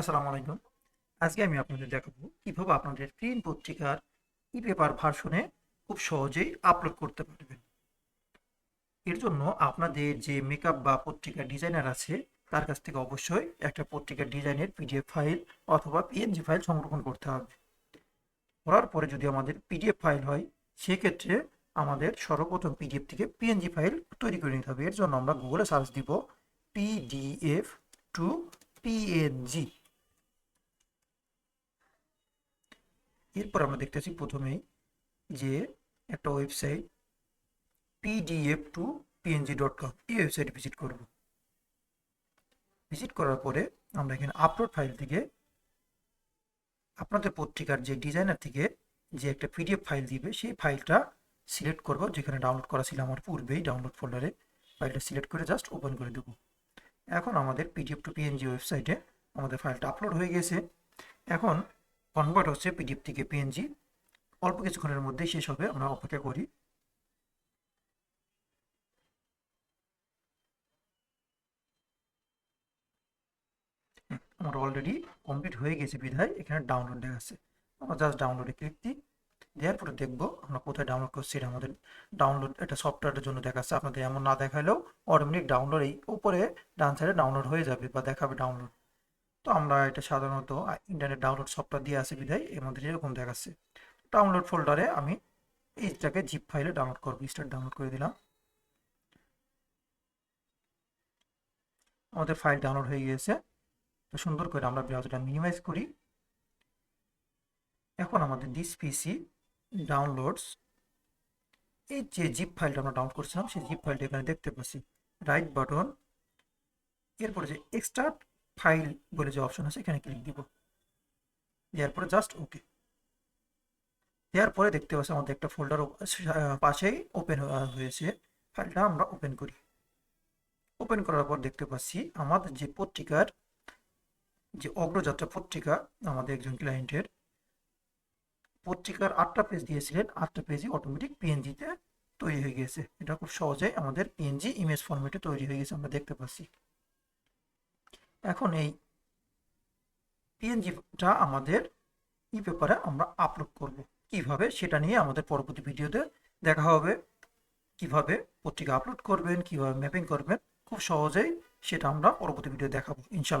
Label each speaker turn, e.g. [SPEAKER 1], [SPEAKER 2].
[SPEAKER 1] আসসালামু আলাইকুম। আজকে আমি আপনাদের দেখাবো কীভাবে আপনাদের প্রিন্ট পত্রিকার ই পেপার ভার্সনে খুব সহজেই আপলোড করতে পারবেন। এর জন্য আপনাদের যে মেকআপ বা পত্রিকার ডিজাইনার আছে, তার কাছ থেকে অবশ্যই একটা পত্রিকার ডিজাইনের পিডিএফ ফাইল অথবা পিএনজি ফাইল সংরক্ষণ করতে হবে। করার পরে যদি আমাদের পিডিএফ ফাইল হয়, সেক্ষেত্রে আমাদের সর্বপ্রথম পিডিএফ থেকে পিএনজি ফাইল তৈরি করে নিতে হবে। এর জন্য আমরা গুগলে সার্চ দিব পিডিএফ টু পিএনজি এরপর আমরা দেখতেছি প্রথমেই যে একটা website PDF to PNG dot com এই ওয়েবসাইট ভিজিট করব। ভিজিট করার পরে আমরা এখানে আপলোড ফাইল থেকে আপনাদের পত্রিকার যে ডিজাইনার থেকে যে একটা পিডিএফ ফাইল দিবে, সেই ফাইলটা সিলেক্ট করব, যেখানে ডাউনলোড করা ছিল আমার পূর্বেই ডাউনলোড ফোল্ডারে ফাইলটা সিলেক্ট করে জাস্ট ওপেন করে দেবো। এখন আমাদের পিডিএফ টু পিএনজি ওয়েবসাইটে আমাদের ফাইলটা আপলোড হয়ে গেছে। এখন কনভার্ট হচ্ছে পিডিএফ থেকে পিএনজি অল্প কিছুক্ষণের মধ্যেই শেষ হবে, আমরা অপেক্ষা করি। আমার অলরেডি কমপ্লিট হয়ে গেছে বিধায় এখানে ডাউনলোড দেখাচ্ছে আমরা জাস্ট ডাউনলোডে ক্লিক দিই। দেওয়ার পরে দেখব আমরা কোথায় ডাউনলোড করছি, এটা আমাদের ডাউনলোড একটা সফটওয়্যারের জন্য দেখাচ্ছে। আপনাদের এমন না দেখালেও অটোমেটিক ডাউনলোড এই উপরে ডান সাইডে ডাউনলোড হয়ে যাবে বা দেখাবে ডাউনলোড তো আমরা এটা সাধারণত ইন্টারনেট ডাউনলোড সফটওয়্যার দিয়ে আসে বিধায় এর মধ্যে এরকম দেখাচ্ছে। ডাউনলোড ফোল্ডারে আমি এইটাকে জিপ ফাইলে ডাউনলোড করব স্টার্ট ডাউনলোড করে দিলাম। আমাদের ফাইল ডাউনলোড হয়ে গিয়েছে। তো সুন্দর করে আমরা ব্রাউজারটা মিনিমাইজ করি। এখন আমাদের দিস পিসি ডাউনলোডস এই যে জিপ ফাইলটা আমরা ডাউনলোড করছিলাম, সেই জিপ ফাইলটা এখানে দেখতে পাচ্ছি। রাইট বাটন এরপরে যে এক্সট্রাক্ট ফাইল বলে যে অপশন আছে, এখানে ক্লিক দিব। দেওয়ার পরে জাস্ট ওকে দেওয়ার পরে দেখতে পাচ্ছি আমাদের একটা ফোল্ডার পাশেই ওপেন হয়েছে। ফাইলটা আমরা ওপেন করি। ওপেন করার পর দেখতে পাচ্ছি আমাদের যে পত্রিকার, যে অগ্রযাত্রা পত্রিকা আমাদের একজন ক্লায়েন্টের পত্রিকার আটটা পেজ দিয়েছিলেন, আটটা পেজই অটোমেটিক পিএনজিতে তৈরি হয়ে গেছে। এটা খুব সহজেই আমাদের পিএনজি ইমেজ ফরম্যাটে তৈরি হয়ে গেছে, আমরা দেখতে পাচ্ছি। এখন এই পিএনজিটা আমাদের ই পেপারে আমরা আপলোড করব। কীভাবে? সেটা নিয়ে আমাদের পরবর্তী ভিডিওতে দেখা হবে। কীভাবে পত্রিকা আপলোড করবেন, কীভাবে ম্যাপিং করবেন, খুব সহজেই সেটা আমরা পরবর্তী ভিডিও দেখাবো, ইনশাল্লাহ।